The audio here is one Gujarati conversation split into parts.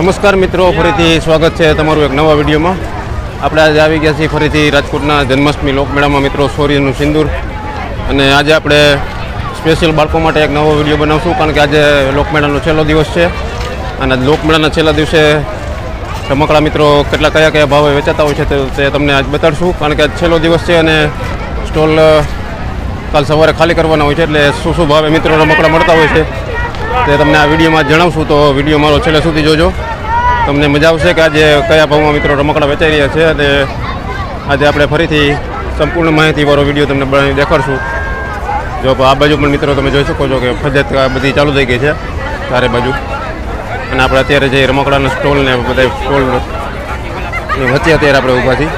નમસ્કાર મિત્રો, ફરીથી સ્વાગત છે તમારું એક નવા વિડીયોમાં. આપણે આજે આવી ગયા છીએ ફરીથી રાજકોટના જન્માષ્ટમી લોકમેળામાં મિત્રો, સૂર્યનું સિંદૂર. અને આજે આપણે સ્પેશિયલ બાળકો માટે એક નવો વીડિયો બનાવશું, કારણ કે આજે લોકમેળાનો છેલ્લો દિવસ છે. અને લોકમેળાના છેલ્લા દિવસે રમકડા મિત્રો કેટલા કયા કયા ભાવે વેચાતા હોય છે તે તમને આજ બતાડશું, કારણ કે છેલ્લો દિવસ છે અને સ્ટોલ કાલ સવારે ખાલી કરવાના હોય છે, એટલે શું શું ભાવે મિત્રો રમકડા મળતા હોય છે તે તમને આ વિડીયોમાં જણાવશું. તો વીડિયો મારો છેલ્લે સુધી જોજો. તમને મજા આવશે કે આજે કયા ભાવમાં મિત્રો રમકડા વેચાઈ રહ્યા છે અને આજે આપણે ફરીથી સંપૂર્ણ માહિતીવાળો વીડિયો તમને બનાવી દેખાડશું. જો આ બાજુ પણ મિત્રો તમે જોઈ શકો છો કે ફજત બધી ચાલુ થઈ ગઈ છે, ચારે બાજુ. અને આપણે અત્યારે જે રમકડાના સ્ટોલ ને બધા સ્ટોલ વચ્ચે અત્યારે આપણે ઊભા છીએ.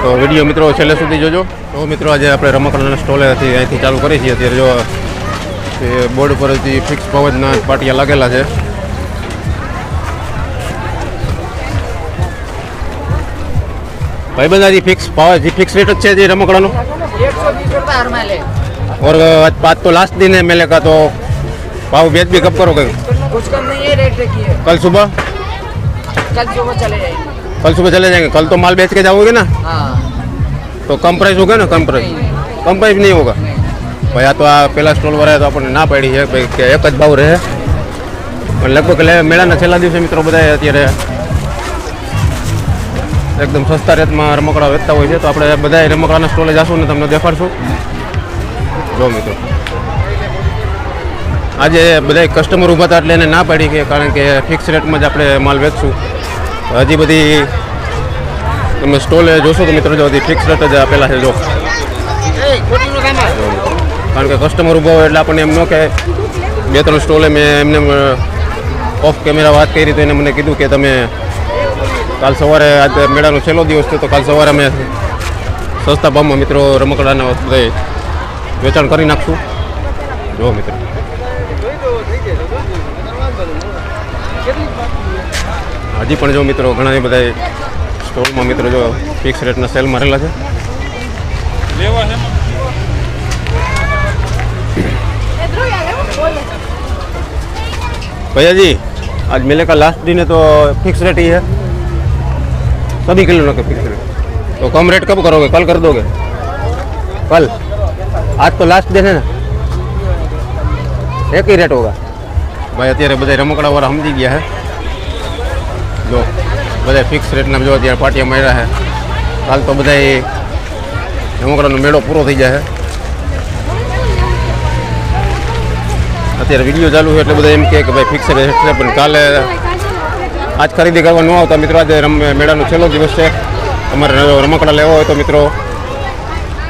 તો વીડિયો મિત્રો છેલ્લે સુધી જોજો. તો મિત્રો આજે આપણે રમકડાના સ્ટોલેથી અહીંથી ચાલુ કરી છીએ. અત્યારે જો બોર્ડ પરથી ફિક્સ ભાવના પાટિયા લાગેલા છે. ભાઈબંધ આજે ફિક્સ ભાવ જે ફિક્સ રેટ જ છે જે રમકડાનો एक सौ बीस रुपये हर माले और आज पाँच तो लास्ट दिन है मेले का तो भाव बेच भी कब करोगे कुछ कम नहीं है रेट रखिए कल सुबह कल सुबह चले जाएंगे कल सुबह चले जाएंगे कल तो माल बेच के जाओगे ना हाँ तो कम प्राइस होगा ना कम प्राइस कम प्राइस नहीं होगा ભાઈ આ તો આ પેલા સ્ટોલ વાળાએ તો આપણને ના પાડી છે ભાઈ કે એક જ ભાવ રહે પણ લગભગ લે- મેળાના છેલ્લા દિવસે મિત્રો બધા અત્યારે એકદમ સસ્તા રેટમાં રમકડા વેચતા હોય છે તો આપણે બધા રમકડાના સ્ટોલે જશું ને તમને દેખાડશું. જો મિત્રો. આજે બધા કસ્ટમર ઊભા હતા એટલે એને ના પાડી કે કારણ કે ફિક્સ રેટમાં જ આપણે માલ વેચશું. હજી બધી તમે સ્ટોલે જોશો તો મિત્રો જો હજી ફિક્સ રેટ જ આપેલા છે જો. કારણ કે કસ્ટમર ઊભા હોય એટલે આપણને એમ ન કે બે ત્રણ સ્ટોલે મેં એમને ઓફ કેમેરા વાત કરી તો એને મને કીધું કે તમે કાલ સવારે આજે મેળાનો છેલ્લો દિવસ છે તો કાલ સવારે અમે સસ્તા ભાવમાં મિત્રો રમકડાના વેચાણ કરી નાખશું. જો મિત્રો. હજી પણ જો મિત્રો ઘણા બધા સ્ટોલમાં મિત્રો જો ફિક્સ રેટના સેલ મારેલા છે. ભૈયાજી, આજ મેલેકા લાસ્ટ દિને તો ફિક્સ રેટ એ હૈ सभी किलो का फिक्स रेट तो कम रेट कब करोगे कल कर दोगे कल आज तो लास्ट दिन है ना एक ही रेट होगा ભાઈ અત્યારે બધા રમકડાવાળા સમજી ગયા છે જો બધા ફિક્સ રેટના જો અત્યારે પાટિયા માર્યા છે કાલ તો બધા રમકડાનો મેળો પૂરો થઈ જાય છે અત્યારે વિડીયો ચાલુ છે એટલે બધા એમ કહે કે ભાઈ ફિક્સ રેટ છે પણ કાલે આજ ખરીદી કરવા ન આવતા મિત્રો, આજે મેળાનો છેલ્લો દિવસ છે. તમારે રમકડા લેવા હોય તો મિત્રો,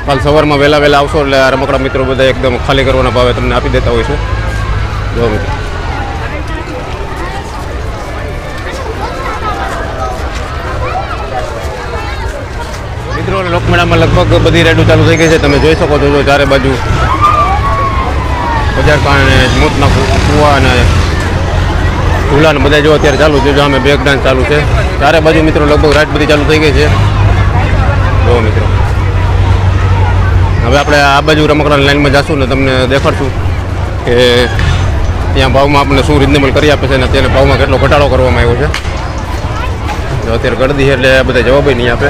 કાલ સવારમાં વહેલા વહેલા આવશો એટલે આ રમકડા મિત્રો બધા એકદમ ખાલી કરવાના ભાવે તમને આપી દેતા હોય છે. જો મિત્રો. મિત્રો, લોકમેળામાં લગભગ બધી રેડો ચાલુ થઈ ગઈ છે. તમે જોઈ શકો છો ચારે બાજુ બજાર કારણે મોતના કુવા અને ઝૂલા ને બધા જો અત્યારે ચાલુ છે જો અમે બેક ડાન્સ ચાલુ છે. ચારે બાજુ મિત્રો લગભગ રાઈટ બધી ચાલુ થઈ ગઈ છે. જો મિત્રો. હવે આપણે આ બાજુ રમકડાની લાઈનમાં જશું ને તમને દેખાડશું કે ત્યાં ભાવમાં આપણને શું રિઝનેબલ કરી આપે છે અને અત્યારે ભાવમાં કેટલો ઘટાડો કરવામાં આવ્યો છે. જો અત્યારે ગળદી છે એટલે બધા જવાબ નહીં આપે.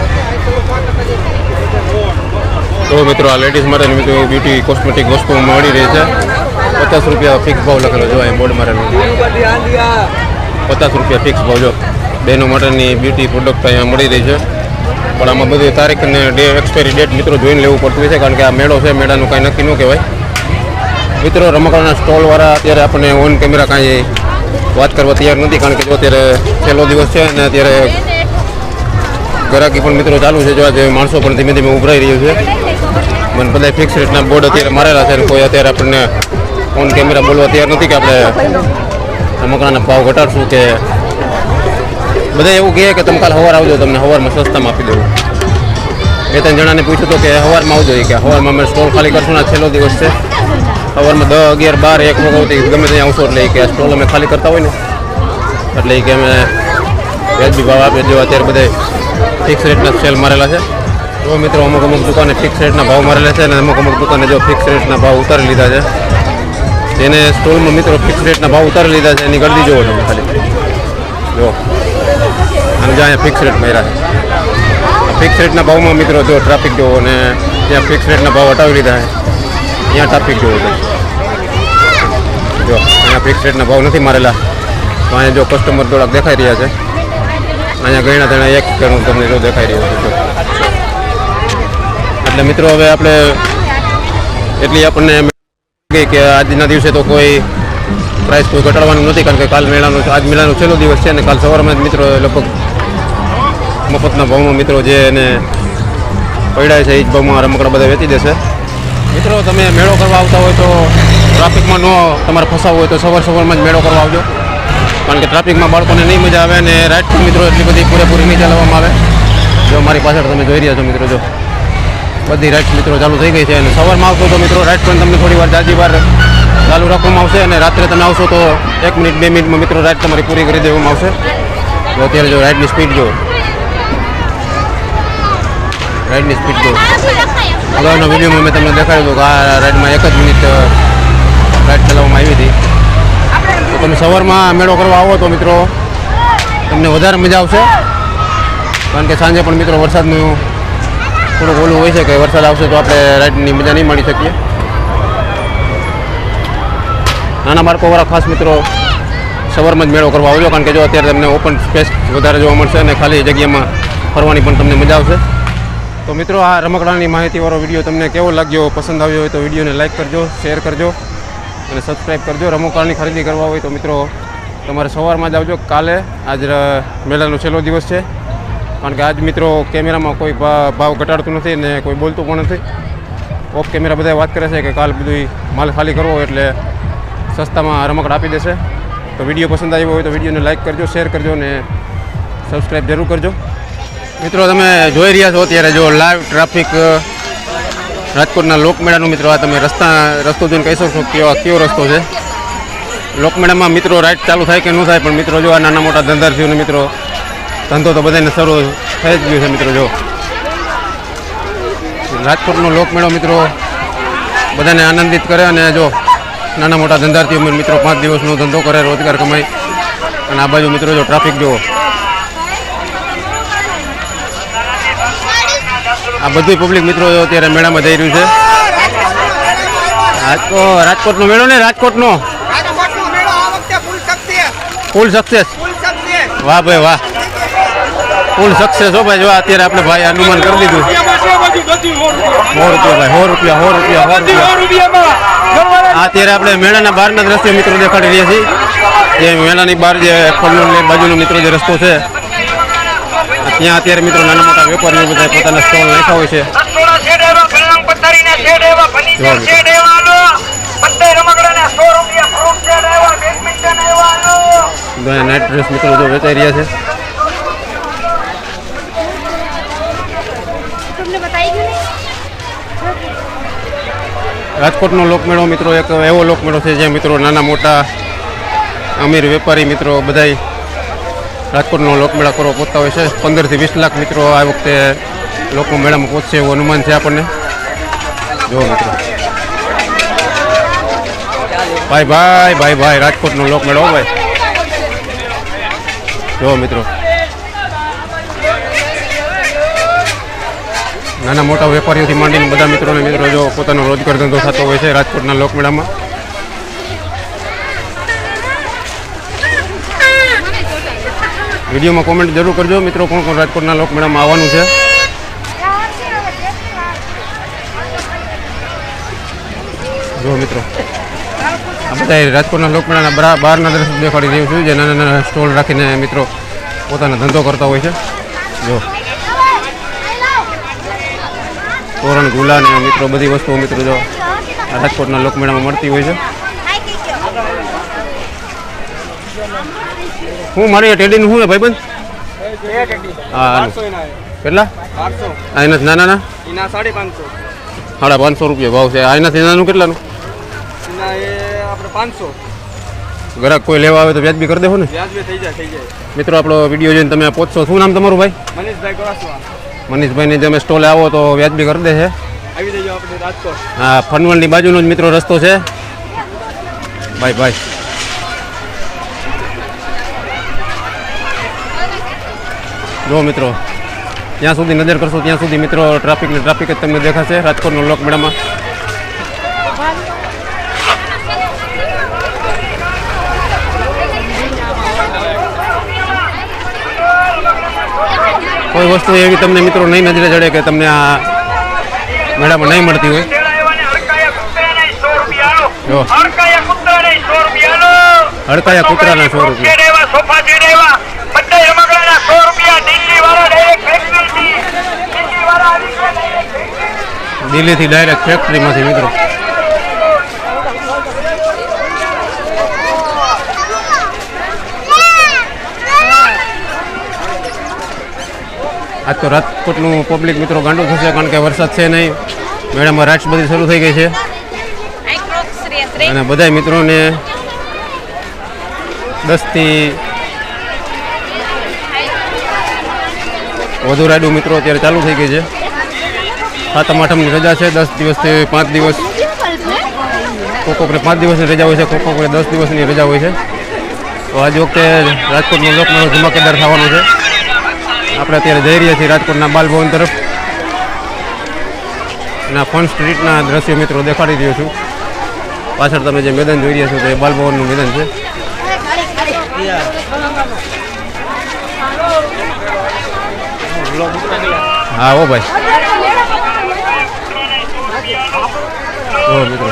તો મિત્રો આ લેડીઝ માટે બ્યુટી કોસ્મેટિક વસ્તુઓ મળી રહી છે. પચાસ રૂપિયા ફિક્સ ભાવ લખેલો જો અહીં બોર્ડ મારેલો પચાસ રૂપિયા ફિક્સ ભાવ જો. બહેનો માટેની બ્યુટી પ્રોડક્ટ અહીંયા મળી રહી છે. પણ આમાં બધી તારીખ અને ડે એક્સપાયરી ડેટ મિત્રો જોઈને લેવું પડતું હોય છે, કારણ કે આ મેળો છે, મેળાનું કાંઈ નક્કી ન કહેવાય. મિત્રો, રમકડાના સ્ટોલવાળા અત્યારે આપણને ઓન કેમેરા કાંઈ વાત કરવા તૈયાર નથી, કારણ કે જો અત્યારે છેલ્લો દિવસ છે અને અત્યારે ગરાકી પણ મિત્રો ચાલુ છે. જો આજે માણસો પણ ધીમે ધીમે ઉભરાઈ રહ્યું છે. મને બધા ફિક્સ રેટના બોર્ડ અત્યારે મારેલા છે કોઈ અત્યારે આપણને ઓન કેમેરા બોલવા તૈયાર નથી કે આપણે રમકડાના ભાવ ઘટાડશું કે બધા એવું કહે કે તમે કાલ સવાર આવજો, તમને સવારમાં સસ્તામાં આપી દઉં બે ત્રણ જણાને પૂછ્યું હતું કે સવારમાં આવજો કે સવારમાં અમે સ્ટોલ ખાલી કરશું ને છેલ્લો દિવસ છે. સવારમાં દસ, અગિયાર, બાર, એક વખત ગમે ત્યાં આવશો એટલે કે સ્ટોલ અમે ખાલી કરતા હોય ને. એટલે કે અમે વ્યાજબી ભાવ આપે જો અત્યારે બધે ફિક્સ રેટના સેલ મારેલા છે. તો મિત્રો અમુક અમુક દુકાને ફિક્સ રેટના ભાવ મારેલા છે અને અમુક અમુક દુકાને જો ફિક્સ રેટના ભાવ ઉતારી લીધા છે. એને સ્ટોલમાં મિત્રો ફિક્સ રેટના ભાવ ઉતારી લીધા છે, એની ગળદી જોવો તમે ખાલી. જો અને જ્યાં અહીંયા ફિક્સ રેટ મળ્યા છે. ફિક્સ રેટના ભાવમાં મિત્રો જો ટ્રાફિક જોવો અને ત્યાં ફિક્સ રેટના ભાવ હટાવી લીધા છે. ત્યાં ટ્રાફિક જોવો તમે. જો, અહીંયા ફિક્સ રેટના ભાવ નથી મારેલા. તો અહીંયા જો કસ્ટમર થોડાક દેખાઈ રહ્યા છે. અહીંયા ગણ્યા તેના એક ગણું તમને જો દેખાઈ રહ્યું છે એટલે મિત્રો હવે આપણે એટલી આપણને ગઈ કે આજના દિવસે તો કોઈ પ્રાઇસ કોઈ ઘટાડવાનું નથી, કારણ કે કાલ મેળાનો આજ મેળાનો છેલ્લો દિવસ છે અને કાલ સવારમાં મિત્રો લગભગ મફતના ભાવમાં મિત્રો જે એને પડ્યા છે, એ જ ભાવમાં રમકડા બધા વેચી દેશે. મિત્રો, તમે મેળો કરવા આવતા હોય તો ટ્રાફિકમાં ન તમારે ફસાવવું હોય તો સવાર સવારમાં જ મેળો કરવા આવજો. કારણ કે ટ્રાફિકમાં બાળકોને નહીં મજા આવે અને પણ મિત્રો એટલી બધી પૂરેપૂરી નહીં ચલાવવામાં આવે. જો મારી પાછળ તમે જોઈ રહ્યા છો મિત્રો, જો. બધી રાઈડ મિત્રો ચાલુ થઈ ગઈ છે અને સવારમાં આવશો તો મિત્રો રાઈડ પણ તમને થોડી વાર જાજી વાર ચાલુ રાખવામાં આવશે અને રાત્રે તમે આવશો તો એક મિનિટ, બે મિનિટમાં મિત્રો રાઈડ તમારી પૂરી કરી દેવામાં આવશે. તો અત્યારે જો રાઈડની સ્પીડ જો. રાઈડની સ્પીડ જો. અગાઉના વિડીયોમાં મેં તમને દેખાડ્યું હતું કે આ રાઈડમાં એક જ મિનિટ રાઈડ ચલાવવામાં આવી હતી. તો તમે સવારમાં મેળો કરવા આવો તો મિત્રો તમને વધારે મજા આવશે. કારણ કે સાંજે પણ મિત્રો વરસાદનું થોડુંક ઓલું હોય છે કે વરસાદ આવશે તો આપણે રાઈડની મજા નહીં માણી શકીએ. નાના બાળકોવાળા ખાસ મિત્રો સવારમાં જ મેળો કરવા આવજો કારણ કે જો અત્યારે તમને ઓપન સ્પેસ વધારે જોવા મળશે અને ખાલી જગ્યામાં ફરવાની પણ તમને મજા આવશે. તો મિત્રો, આ રમકડાની માહિતીવાળો વીડિયો તમને કેવો લાગ્યો, પસંદ આવ્યો હોય તો વિડીયોને લાઇક કરજો શેર કરજો અને સબસ્ક્રાઈબ કરજો. રમકડાની ખરીદી કરવા હોય તો મિત્રો, તમારે સવારમાં જ આવજો. કાલે આજ મેળાનો છેલ્લો દિવસ છે. કારણ કે આજ મિત્રો કેમેરામાં કોઈ ભાવ ઘટાડતું નથી ને કોઈ બોલતું પણ નથી. ઓફ કેમેરા બધા વાત કરે છે કે કાલ બધું માલ ખાલી કરવો એટલે સસ્તામાં રમકડા આપી દેશે. તો વીડિયો પસંદ આવ્યો હોય તો વિડીયોને લાઇક કરજો, શેર કરજો ને સબસ્ક્રાઈબ જરૂર કરજો. મિત્રો તમે જોઈ રહ્યા છો અત્યારે જો લાઈવ ટ્રાફિક, રાજકોટના લોકમેળાનું મિત્રો આ તમે રસ્તા, રસ્તો જોઈને કહી શકશો કેવો કેવો રસ્તો છે. લોકમેળામાં મિત્રો રાઈડ ચાલુ થાય કે ન થાય પણ મિત્રો જો આ નાના મોટા ધંધાર્થીઓને મિત્રો ધંધો તો બધાને શરૂ થઈ જ ગયો છે મિત્રો જો. રાજકોટનો લોકમેળો મિત્રો બધાને આનંદિત કરે અને જો નાના મોટા ધંધાર્થીઓ મિત્રો પાંચ દિવસનો ધંધો કરે રોજગાર કમાય. અને આ બાજુ મિત્રો જો ટ્રાફિક જુઓ. આ બધું પબ્લિક મિત્રો અત્યારે મેળામાં જઈ રહ્યું છે. રાજકોટ રાજકોટનો મેળો ને રાજકોટનો? ફૂલ સક્સેસ વાહ ભાઈ વાહ. ફૂલ સક્સેસ હો ભાઈ. જો અત્યારે આપણે ભાઈ અનુમાન કરી દીધું. સો રૂપિયા ભાઈ સો રૂપિયા સો રૂપિયા સો રૂપિયા. અત્યારે આપણે મેળાના બહારના દ્રશ્ય મિત્રો દેખાડી રહ્યા છીએ. જે મેળાની બહાર જે ખોલનો બાજુનો મિત્રો જે રસ્તો છે ત્યાં અત્યારે મિત્રો નાના મોટા વેપારીઓ બધા પોતાના સ્ટોલ નાખ્યા હોય છે. નાઇટ ડ્રેસ મિત્રો જો વેચાઈ રહ્યા છે. રાજકોટનો લોકમેળો મિત્રો, એક એવો લોકમેળો છે જ્યાં મિત્રો નાના મોટા અમીર વેપારી મિત્રો બધાય રાજકોટનો લોકમેળા કરવા પહોંચતા હોય છે. પંદરથી વીસ લાખ મિત્રો આ વખતે લોકો મેળામાં પહોંચશે એવું અનુમાન છે આપણને. જો મિત્રો. ભાઈ ભાઈ ભાઈ ભાઈ, રાજકોટનો લોકમેળો ભાઈ. જો મિત્રો. નાના મોટા વેપારીઓથી માંડીને બધા મિત્રોને મિત્રો, જો પોતાનો રોજગાર ધંધો થતો હોય છે રાજકોટના લોકમેળામાં. વિડીયોમાં કોમેન્ટ જરૂર કરજો. મિત્રો, કોણ કોણ રાજકોટના લોકમેળામાં આવવાનું છે? જો મિત્રો, આ બધા રાજકોટના લોકમેળાના બહારના દ્રશ્યો દેખાડી રહ્યું છું. જે નાના નાના સ્ટોલ રાખીને મિત્રો પોતાનો ધંધો કરતા હોય છે. જો. તોરણ ગુલા ને મિત્રો બધી વસ્તુઓ મિત્રો જો રાજકોટના લોકમેળામાં મળતી હોય છે. હું મારી ટેડીનું શું ને ભાઈબંધ? હા કેટલા? આ એના નાના ના સાડી પાંચસો રૂપિયા ભાવ છે. આ નાનું કેટલાનું? પાંચસો ગ્રાહક કોઈ લેવા આવે તો વ્યાજબી કરી દેવો ને. વ્યાજબી થઈ જાય થઈ જાય. મિત્રો આપણો વીડિયો જોઈને તમે પહોંચશો. શું નામ તમારું ભાઈ? મનીષભાઈ ગોરાસવા. મનીષભાઈને તમે સ્ટોલે આવો તો વ્યાજબી કરી દે છે. આવી જજો આપણે રાજકોટ. આ ફનવલની બાજુનો જ મિત્રો રસ્તો છે. Bye bye. જો મિત્રો જ્યાં સુધી નજર કરશો ત્યાં સુધી મિત્રો ટ્રાફિક ને ટ્રાફિક જ તમને દેખાશે. રાજકોટનો લોક કોઈ વસ્તુ એવી તમને મિત્રો નહીં નજરે ચડે કે તમને આ મેળામાં નહીં મળતી હોય જો. હડકાયા કૂતરાને સો રૂપિયા. દિલ્હીથી ડાયરેક્ટ ફેક્ટરીમાંથી જેવા. બધા રમકડાના સો રૂપિયા દિલ્હી વાળા ડાયરેક્ટ ફેક્ટરીથી દિલ્હી વાળા આવી ગયા direct factory. દિલ્હીથી ડાયરેક્ટ ફેક્ટરીમાંથી મિત્રો આજ તો રાજકોટનું પબ્લિક મિત્રો ગાંડું થશે કારણ કે વરસાદ છે નહીં. મેળામાં રાટ્સ બધી શરૂ થઈ ગઈ છે. અને બધા મિત્રોને દસથી વધુ રાઈડો મિત્રો અત્યારે ચાલુ થઈ ગઈ છે. સાતમ, આઠમની રજા છે. દસ દિવસથી પાંચ દિવસ કોકોકને પાંચ દિવસની રજા હોય છે. કોકોકને દસ દિવસની રજા હોય છે. તો આજ વખતે રાજકોટનો લોકમેળો ધમાકેદાર થવાનો છે. આપણે અત્યારે જઈ રહ્યા છીએ રાજકોટના બાલભવન તરફ. આ ફન સ્ટ્રીટના દ્રશ્યો મિત્રો દેખાડી રહ્યો છું. પાછળ તમે જે મેદાન જોઈ રહ્યા છો તે બાલભવનનું મેદાન છે. હા હો ભાઈ. જો મિત્રો.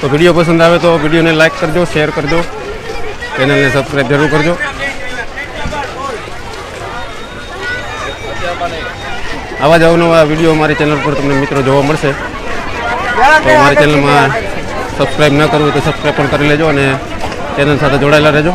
તો વીડિયો પસંદ આવે તો વિડીયોને લાઈક કરજો, શેર કરજો. ચેનલને સબસ્ક્રાઈબ જરૂર કરજો. આવા જ અવનવા વીડિયો મારી ચેનલ પર તમને મિત્રો જોવા મળશે. તો મારી ચેનલમાં સબસ્ક્રાઈબ ન કરવું તો સબસ્ક્રાઈબ પણ કરી લેજો અને ચેનલ સાથે જોડાયેલા રહેજો.